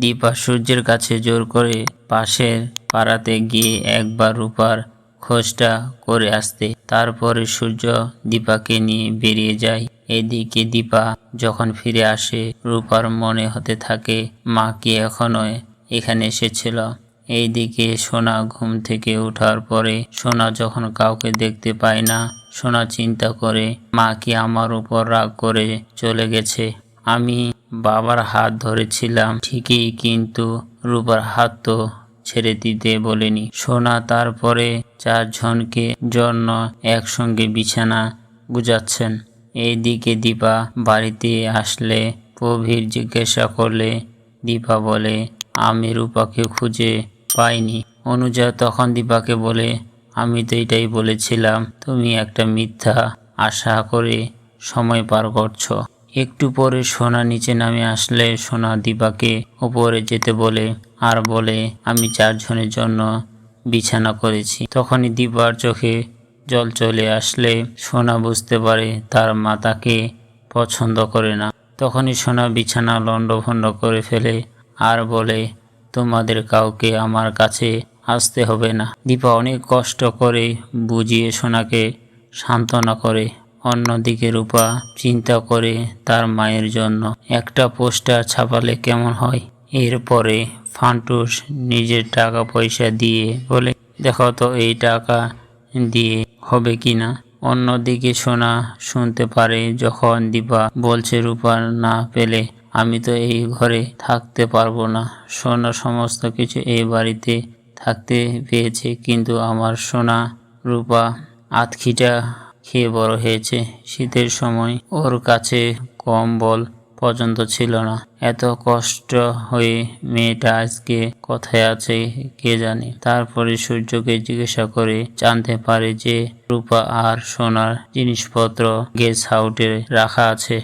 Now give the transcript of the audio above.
দীপা সূর্যের কাছে জোর করে পাশের পাড়াতে গিয়ে একবার রূপার খোঁজটা করে আসতে। তারপরে সূর্য দীপাকে নিয়ে বেরিয়ে যায়। এদিকে দীপা যখন ফিরে আসে, রূপার মনে হতে থাকে, মা কি এখনও এখানে এসেছিল? এইদিকে সোনা ঘুম থেকে ওঠার পরে সোনা যখন কাউকে দেখতে পায় না, সোনা চিন্তা করে, মা কি আমার উপর রাগ করে চলে গেছে? আমি বাবার হাত ধরেছিলাম, ঠিকই কিন্তু রূপার হাত তো ছেড়ে দিতে বলেনি। সোনা তারপরে চারজনকে জন্য একসঙ্গে বিছানা গুজাচ্ছেন। এইদিকে দীপা বাড়িতে আসলে প্রভীর জিজ্ঞাসা করলে, দীপা বলে, আমি রূপাকে খুঁজে পাইনি। অনুজা তখন দীপাকে বলে, আমি তো এটাই বলেছিলাম, তুমি একটা মিথ্যা আশা করে সময় পার করছ। একটু পরে সোনা নিচে নামে আসলে সোনা দীপাকে উপরে যেতে বলে, আর বলে, আমি চারজনের জন্য বিছানা করেছি। তখনই দীপার চোখে জল চলে আসলে সোনা বুঝতে পারে তার মা তাকে পছন্দ করে না। তখনই সোনা বিছানা লণ্ডভণ্ড করে ফেলে, আর বলে, তোমাদের কাউকে আমার কাছে আসতে হবে না। দীপা অনেক কষ্ট করে বুঝিয়ে সোনাকে সান্ত্বনা করে অন্যদিকে রূপা চিন্তা করে তার মায়ের জন্য একটা পোস্টার ছাপালে কেমন হয়। এরপরে ফান্টুস নিজের টাকা পয়সা দিয়ে বলে, দেখো তো এই টাকা দিয়ে হবে কি না? অন্যদিকে সোনা শুনতে পারে যখন দীপা বলছে, রূপা, না পেলে আমি তো এই ঘরে থাকতে পারব না। সোনা সমস্ত কিছু এই বাড়িতে থাকতে পেয়েছে, কিন্তু আমার সোনা, রূপা, আতখিটা খেয়ে বড় হয়েছে। শীতের সময় ওর কাছে কম্বল পর্যন্ত ছিল না। এত কষ্ট হয়ে মেয়েটা আজকে কোথায় আছে কে জানে? তারপরে সূর্যকে জিজ্ঞাসা করে জানতে পারে যে রূপা আর সোনার জিনিসপত্র গেস্ট হাউটে রাখা আছে।